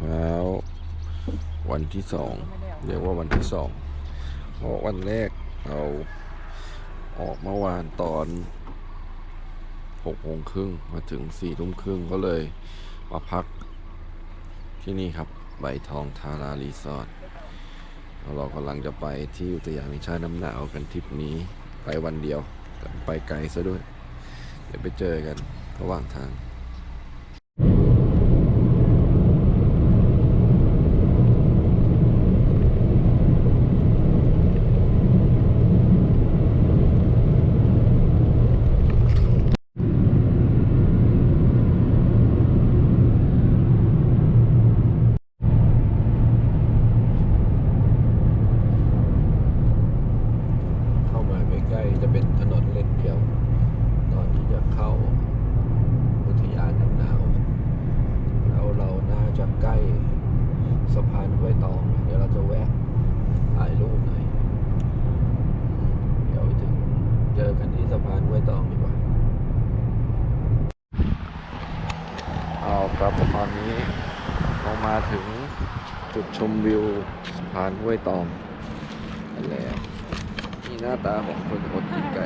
ช้า วันที่สองเรียกว่าวันที่สองเพราะวันแรกเราออกเมื่อวานตอนหกโมงครึ่งมาถึงสี่ทุ่มครึ่งก็เลยมาพักที่นี่ครับใบทองทารารีสอร์ทเรากำลังจะไปที่อุทยานแห่งชาติน้ำหนาวกันทริปนี้ไปวันเดียว ไปไกลซะด้วย เดี๋ยวไปเจอกันระหว่างทาง เข้ามาใกล้ๆจะเป็นถนนเลนเดียว ตอนที่จะเข้าอุทยานน้ำหนาว แล้วเราน่าจะใกล้สะพานห้วยตอง เดี๋ยวเราจะแวะถ่ายรูปหน่อย เดี๋ยวไปถึงเจอกันที่ สะพานห้วยตองดีกว่า เอาครับตอนนี้เรามาถึงจุดชมวิวสะพานห้วยตองกันแล้วนี่หน้าตาของคนอดกินไก่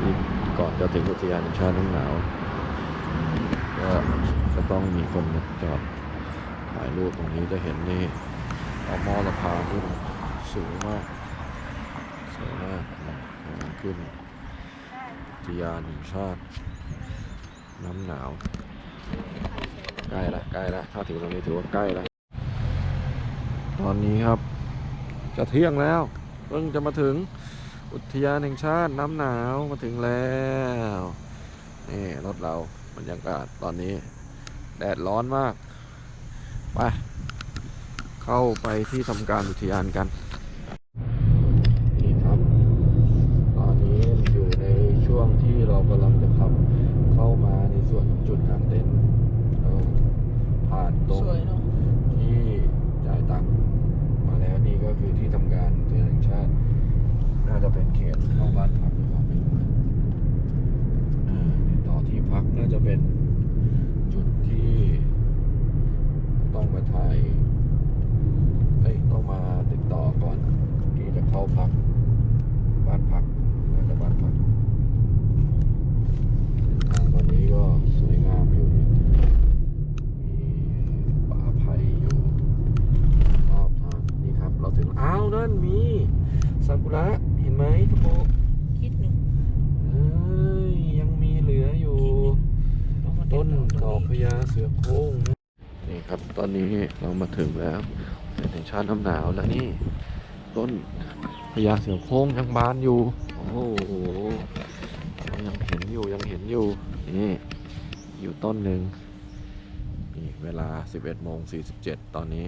นี่ก่อนจะถึงอุทยานแห่งชาติน้ำหนาวก็จะต้องมีคนมาจอดถ่ายรูปตรงนี้จะเห็นนี่ เอาหม้อสะพานขึ้นสูงมากสวยมากนะขึ้นอุทยานแห่งชาติ น้ำหนาว ใกล้ละใกล้ละถ้าถึงตรงนี้ถือว่าใกล้ละตอนนี้ครับ จะเที่ยงแล้ว เพิ่งจะมาถึงอุทยานแห่งชาติน้ำหนาวมาถึงแล้วนี่รถเราบรรยากาศตอนนี้ แดดร้อนมาก ไป เข้าไปที่ทำการอุทยานกันครับ ตอนนี้อยู่ในช่วงที่เรากำลังจะขับเข้ามาในส่วนของจุดกลางเต็นท์เราผ่านตรง สวยเนาะ ที่จ่ายตังค์มาแล้วนี่ก็คือที่ทำการอุทยานแห่งชาติ น่าจะเป็นเขตเข้าบ้านพักหรือเปล่าไม่รู้นะอ่าติดต่อที่พักน่าจะเป็นจุดที่ต้องมาถ่ายเอ้ยต้องมาติดต่อก่อนที่จะเข้าพัก บ้านพักน่าจะบ้านพักทางตอนนี้ก็สวยงามอยู่เนี่ยมีป่าไผ่อยู่รอบทางนี่ครับ เราถึง อ้าวนั่นมีซากุระเห็นไหมทุกโมคิดหนึ่งเอ้ยยังมีเหลืออยู่ ต้องมาติดต้นต่ดอกพตรงนี้ญาเสือโคร่งนะนี่ครับตอนนี้เรามาถึงแล้วเป็นแห่งชาติน้ำหนาวแล้วนี่ ต้นพญาเสือโคร่งยังบานอยู่ โอ้โหยังเห็นอยู่ยังเห็นอยู่นี่อยู่ต้นหนึ่งนี่เวลา 11โมง47 ตอนนี้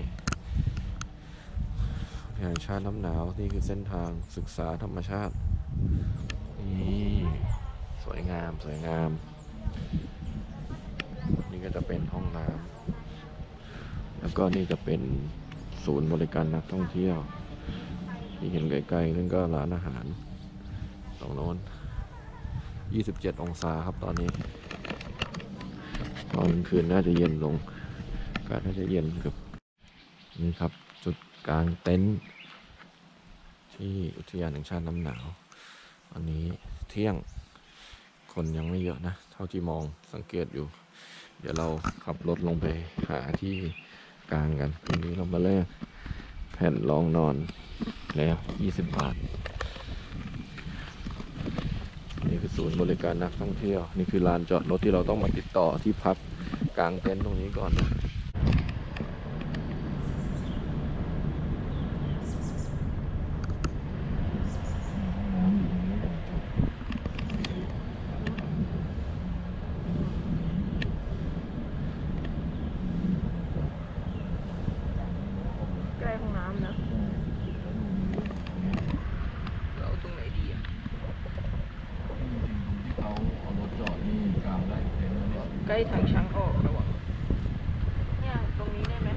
แห่งชาติน้ำหนาว นี่คือเส้นทางศึกษาธรรมชาติ นี่สวยงามสวยงาม นี่ก็จะเป็นห้องน้ำแล้วก็นี่จะเป็นศูนย์บริการนักท่องเที่ยวที่เห็นไกลๆนั่นก็ร้านอาหารตรงโน้น 27 องศาครับตอนนี้ ตอนคืนน่าจะเย็นลง อากาศน่าจะเย็นเกับนี่ครับ กลางเต็นท์ที่อุทยานแห่งชาติน้ำหนาวอันนี้เที่ยงคนยังไม่เยอะนะ เท่าที่มองสังเกตอยู่ เดี๋ยวเราขับรถลงไปหาที่กลางกันทีนี้เรามาแลกแผ่นรองนอนแล้ว20 บาท นี่คือศูนย์บริการนักท่องเที่ยว นี่คือลานจอดรถที่เราต้องมาติดต่อที่พักกลางเต็นท์ตรงนี้ก่อนนะ ใกล้ห้องน้ำนะเราตรงไหนดีอะ ที่เขาเอารถจอดนี่กลางได้เต็น ได้ทางช้างออกแล้วอะเนี่ยตรงนี้ได้ไหม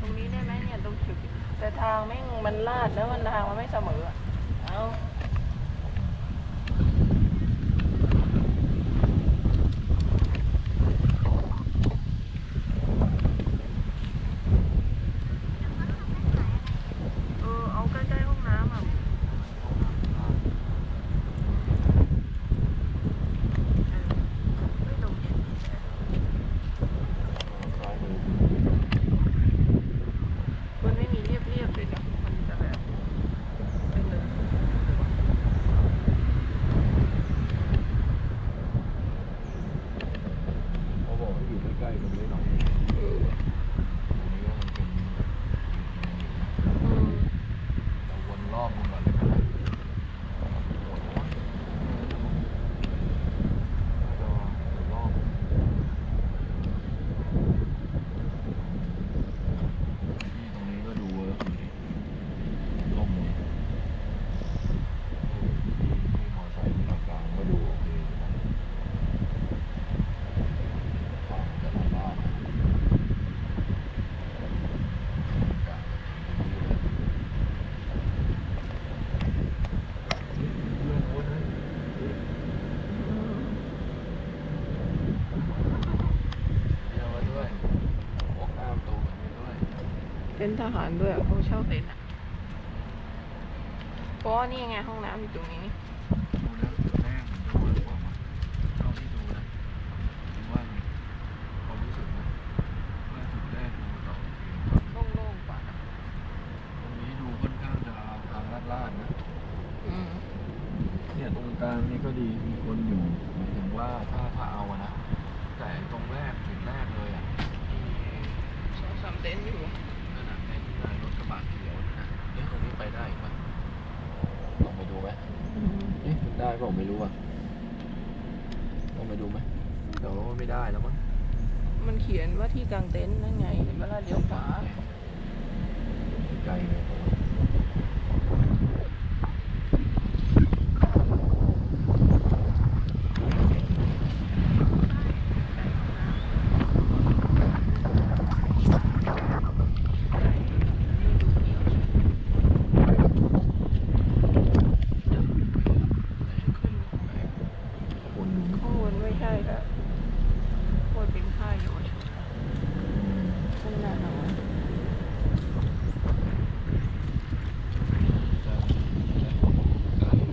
ตรงนี้ได้ไหมเนี่ยตรงจุดแต่ทางไม่งมันลาดแล้วมันทางมันไม่เสมออะเอา มีเรียบๆเลยนะมันจะแบบเป็นเลย เขาบอกให้อยู่ใกล้ๆกันไว้หน่อย เออ ตรงนี้ก็มันเป็น อืม เราวนรอบมันก่อนเลยนะวนรอบก็วนรอบที่ตรงนี้ก็ดูเวิร์กดีร่มดีที่มอไซค์ที่มากลางก็ดูโอเคอยู่นะฝั่งจะลำบากนะกลางก็ดีเลย เรื่องโน้นนะเดี๋ยวมาด้วยออกหน้าประตูแบบนี้ด้วย เต็นท์ทหารด้วยอะเขาเช่าเต็นท์อะเพราะว่านี่ไงห้องน้ำอยู่ตรงนี้ ดูแล้วจุดแรกผมดูแล้วผมอะเท่าที่ดูนะคิดว่าไงความรู้สึกนะว่าจุดแรกดูเราโอเค โล่งๆกว่านะ ตรงนี้ดูค่อนข้างจะทางลาดๆนะ อืม เนี่ยตรงกลางนี่ก็ดีมีคนอยู่หมายถึงว่าถ้าถ้าเอาอะนะ แต่ตรงแรกจุดแรกเลยอะที่ สองสามเต็นท์อยู่ นั่นน่ะไอ้ที่รถกระบะเขียวนั่นน่ะเอ๊ะตรงนี้ไปได้อีกปะลองไปดูไหม อืม เอ๊ะมัน ได้เปล่าไม่รู้อะลองไปดูไหมแต่ว่าไม่ได้แล้วมั้งมันเขียนว่าที่กลางเต็นท์นั่นไงเห็นไหมล่ะเลี้ยวขวาไกลเลยผมว่า คน ข้างบนไม่ใช่ค่ะข้างบนเป็นค่ายเยาวชนข้างหน้าหนอย จะไกลเลย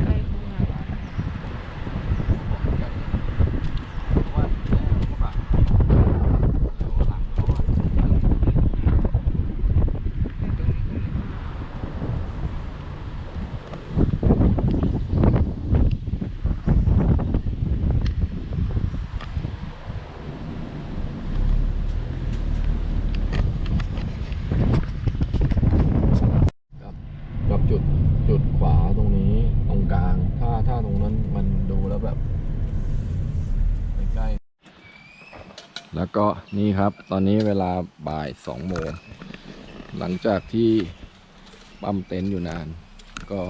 ใกล้ข้างหน้า เพราะว่าแม่กระบะแล้วหลังเขาอะ กับกับจุดจุดขวาตรงนี้ตรงกลาง ถ้าถ้าตรงนั้นมันดู แล้วแบบใกล้แล้วก็นี่ครับตอนนี้เวลาบ่ายสองโมง หลังจากที่ปั๊มเต็นท์อยู่นาน ก็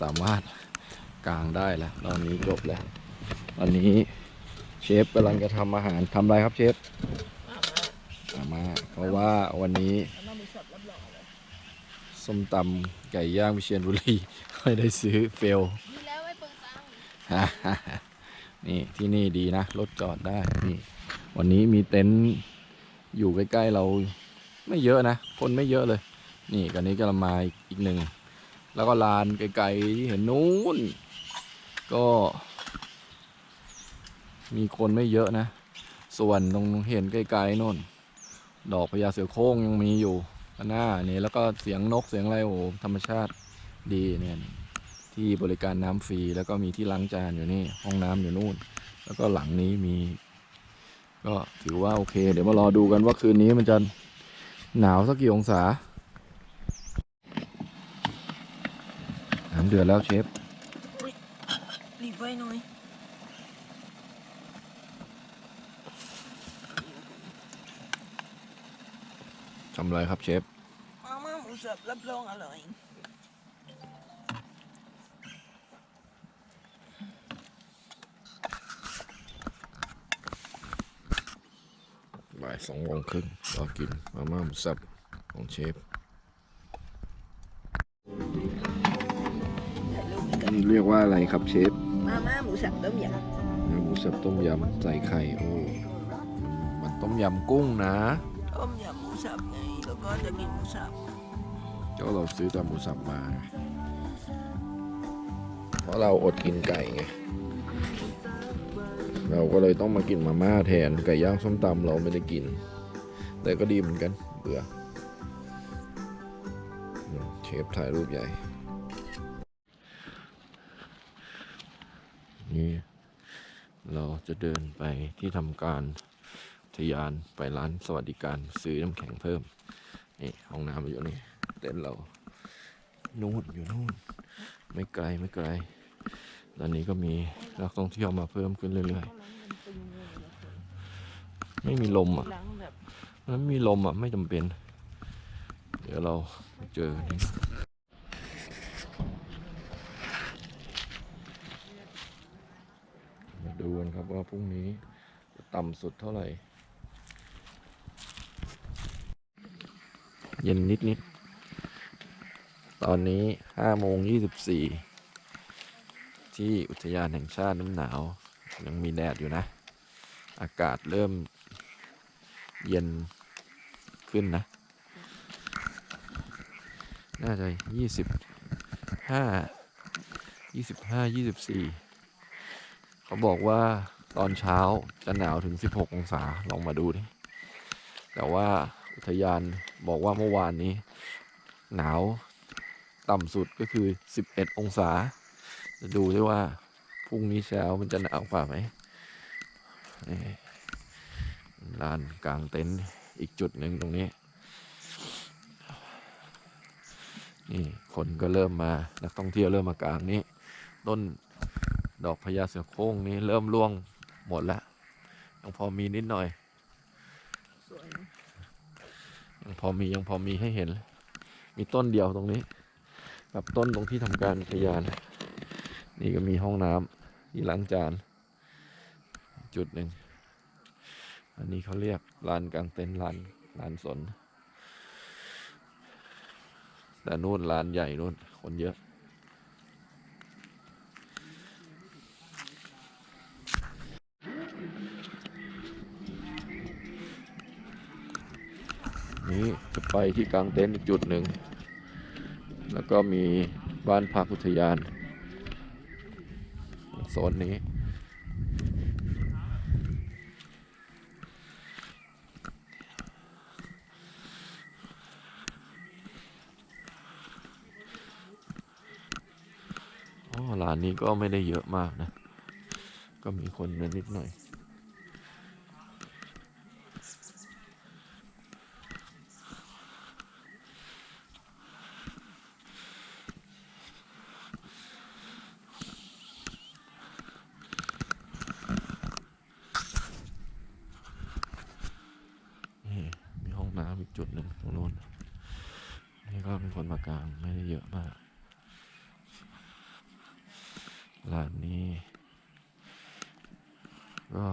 สามารถกางได้แล้ว ตอนนี้จบแล้ว ตอนนี้เชฟกำลังจะทำอาหารทำอะไรครับเชฟอามาเพราะว่าวันนี้ส้มตำไก่ย่างวิเชียรบุรีไม่ได้ซื้อเฟล นี่ที่นี่ดีนะรถจอดได้นี่วันนี้มีเต็นท์อยู่ใกล้ๆเราไม่เยอะนะ คนไม่เยอะเลย นี่กันนี้ก็มาอีกหนึ่ง แล้วก็ลานไกลๆที่เห็นนู้น ก็ มีคนไม่เยอะนะ ส่วนตรงเห็นไกลๆโน่น ดอกพญาเสือโคร่งยังมีอยู่หน้านี่แล้วก็เสียงนกเสียงอะไรโอ้โหธรรมชาติดีเนี่ย ที่บริการน้ำฟรี แล้วก็มีที่ล้างจานอยู่นี่ ห้องน้ำอยู่นู่น แล้วก็หลังนี้มี ก็ถือว่าโอเค เดี๋ยวมารอดูกันว่าคืนนี้มันจะหนาวสักกี่องศา น้ำเดือดแล้วเชฟรีบไว้หน่อยทำอะไรครับเชฟมาม่าหมูสับรับรองอร่อย บ่ายสองโมงครึ่งรอกินมาม่าหมูสับของเชฟเรียกว่าอะไรครับเชฟมาม่าหมูสับต้มยหมูสับต้มยำใส่ไข่โอ้มันต้มยำกุ้งนะำต้มยำหมูสับไงแล้วก็จะกินหมูสับก็เราซื้อแต่หมูสับมา เพราะเราอดกินไก่ไง เราก็เลยต้องมากินมาม่าแทนไก่ย่างส้มตำเราไม่ได้กิน แต่ก็ดีเหมือนกัน เบื่อเชฟถ่ายรูปใหญ่ นี่เราจะเดินไปที่ทำการทยานไปร้านสวัสดิการซื้อน้ำแข็งเพิ่ม นี่ห้องน้ำอยู่นี่เต็นท์เรานู่นอยู่นู่น ไม่ไกลไม่ไกล ตอนนี้ก็มีนักท่องเที่ยวมาเพิ่มขึ้นเรื่อยๆ ไม่มีลมอะล้างแบบมันมีลมอะไม่จำเป็น เดี๋ยวเราเจอนี่มาดูกันครับว่าพรุ่งนี้ต่ำสุดเท่าไหร่ เย็นนิดนิดๆตอนนี้ห้าโมงยี่สิบสี่ ที่อุทยานแห่งชาติน้ำหนาว ยังมีแดดอยู่นะ อากาศเริ่มเย็นขึ้นนะ น่าจะยี่สิบห้ายี่สิบห้ายี่สิบสี่เขาบอกว่าตอนเช้าจะหนาวถึงสิบหกองศาลองมาดูดิ แต่ว่าอุทยานบอกว่าเมื่อวานนี้ หนาวต่ำสุดก็คือ11องศา จะดูด้วยว่าพรุ่งนี้เช้ามันจะหนาวกว่าไหมนี่ลานกลางเต็นท์อีกจุดหนึ่งตรงนี้ นี่คนก็เริ่มมานักท่องเที่ยวเริ่มมากลางนี้ ต้นดอกพญาเสือโคร่งนี้เริ่มร่วงหมดแล้วยังพอมีนิดหน่อยยังพอมียังพอมีให้เห็น มีต้นเดียวตรงนี้ กับต้นตรงที่ทำการอุทยาน นี่ก็มีห้องน้ำที่ล้างจาน จุดหนึ่ง อันนี้เขาเรียกลานกลางเต็นท์ลานลานสน แต่นู่นลานใหญ่นู่นคนเยอะ นี้จะไปที่กลางเต็นท์อีกจุดหนึ่ง แล้วก็มีบ้านพักอุทยาน โซนนี้ อ๋อร้านนี้ก็ไม่ได้เยอะมากนะ ก็มีคนนิดหน่อย นี่มีห้องน้ำอีกจุดหนึ่งตรงโน้น นี่ก็มีคนมากลางไม่ได้เยอะมาก ร้านนี้ ก็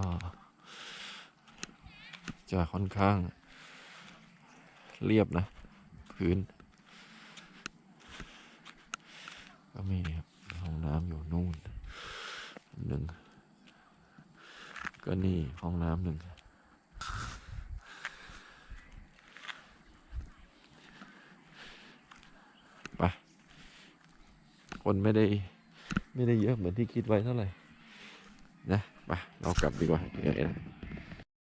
จะค่อนข้างเรียบนะ พื้น ก็มีครับห้องน้ำอยู่นู่นหนึ่ง ก็นี่ห้องน้ำหนึ่งไปคนไม่ได้ ไม่ได้เยอะเหมือนที่คิดไว้เท่าไหร่นะไปเรากลับดีกว่าเหนื่อยนะ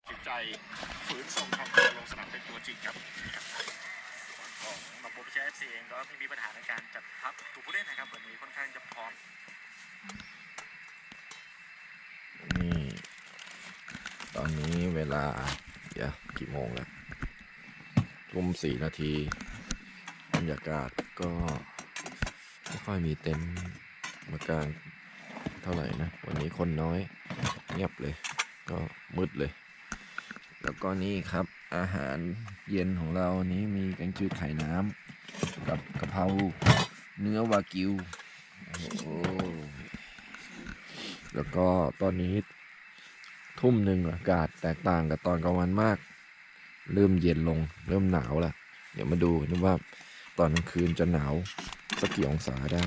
จิตใจฝืนส่งทองตัวลงสนามเป็นตัวจริงครับของมาโปรพิชเอฟซีเองก็ไม่มีปัญหาในการจัดทัพตัวผู้เล่นนะครับวันนี้ค่อนข้างจะพร้อมนี่ตอนนี้เวลาเดี๋ยวกี่โมงแล้วทุ่มสี่นาทีบรรยากาศก็ไม่ค่อยมีเต็นท์ มากางเท่าไหร่นะ วันนี้คนน้อย เงียบเลย ก็มืดเลย แล้วก็นี่ครับ อาหารเย็นของเรานี้มีแกงจืดไข่น้ำกับกะเพราเนื้อวากิวแล้วก็ตอนนี้ทุ่มหนึ่งอากาศแตกต่างกับตอนกลางวันมาก เริ่มเย็นลง เริ่มหนาวล้วเดี๋ยวมาดูกันว่าตอนกลางคืนจะหนาวสักกี่องศาได้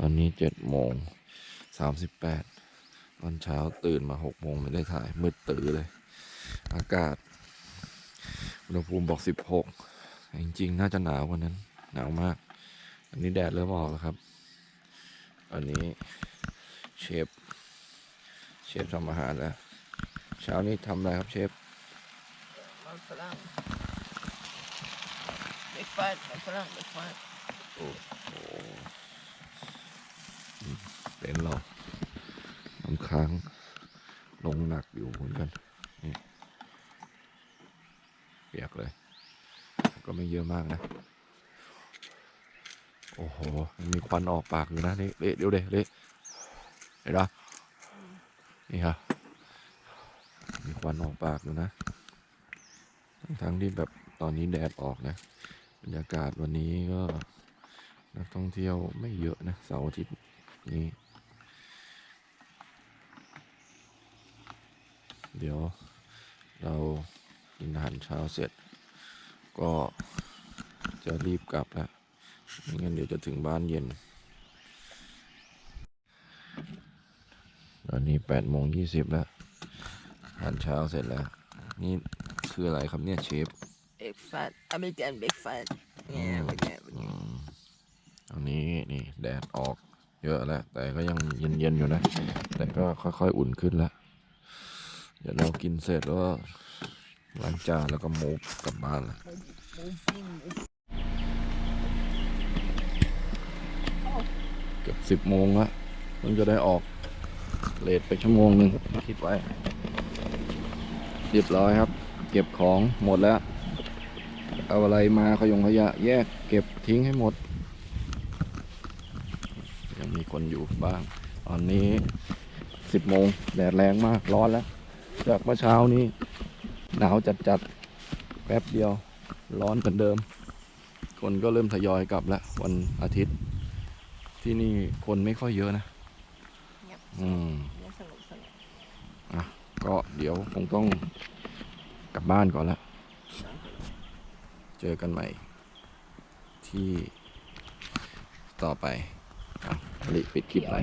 ตอนนี้เจ็ดโมงสามสิบแปดตอนเช้าตื่นมาหกโมงไม่ได้ถ่าย มืดตื่อเลย อากาศ อุณหภูมิบอกสิบหกจริงๆ น่าจะหนาวกว่านั้น หนาวมาก อันนี้แดดเริ่มออกแล้วครับ อันนี้เชฟ เชฟทำอาหารแล้ว เช้านี้ทำอะไรครับเชฟมันฝรั่งเด็กฟันมันฝรั่งเด็กฟันโอ้โห เป็นเราน้ำค้างลงหนักอยู่เหมือนกันนี่เปียกเลย ก็ไม่เยอะมากนะ โอ้โหยังมีควันออกปากอยู่นะนี่เละเดี๋ยวเดะเละเห็นปะนี่ครับมีควันออกปากอยู่นะ ทั้งที่แบบตอนนี้แดดออกนะ บรรยากาศวันนี้ก็นักท่องเที่ยวไม่เยอะนะเสาร์อาทิตย์นี้ เดี๋ยวเรากินอาหารเช้าเสร็จ ก็จะรีบกลับแล้วไม่งั้นเดี๋ยวจะถึงบ้านเย็น ตอนนี้แปดโมงยี่สิบแล้วอาหารเช้าเสร็จแล้ว นี่คืออะไรครับเนี่ยเชฟเด็กฟันอเมริกันเด็กฟันเนี่ยเป็นไงเป็นไงอืมตอนนี้นี่แดดออกเยอะแล้ว แต่ก็ยังเย็นๆอยู่นะ แต่ก็ค่อยๆอุ่นขึ้นแล้ว เดี๋ยวเรากินเสร็จแล้วล้างจานแล้วก็มูฟกลับบ้านละเกือบสิบโมงละเพิ่งจะได้ออกเลทไปชั่วโมงหนึ่งคิดไว้ เรียบร้อยครับ เก็บของหมดแล้ว เอาอะไรมาขยงขยะ แยกเก็บทิ้งให้หมด ยังมีคนอยู่บ้าง ตอนนี้สิบโมงแดดแรงมากร้อนแล้ว จากเมื่อเช้านี้ หนาวจัดๆ แป๊บเดียวร้อนเหมือนเดิม คนก็เริ่มทยอยกลับแล้ววันอาทิตย์ ที่นี่คนไม่ค่อยเยอะนะเงียบอืมเงียบสนุกสนุกอะก็เดี๋ยวคงต้องกลับบ้านก่อนละเจอกันใหม่ ที่ต่อไปอะลิปิดคลิปหน่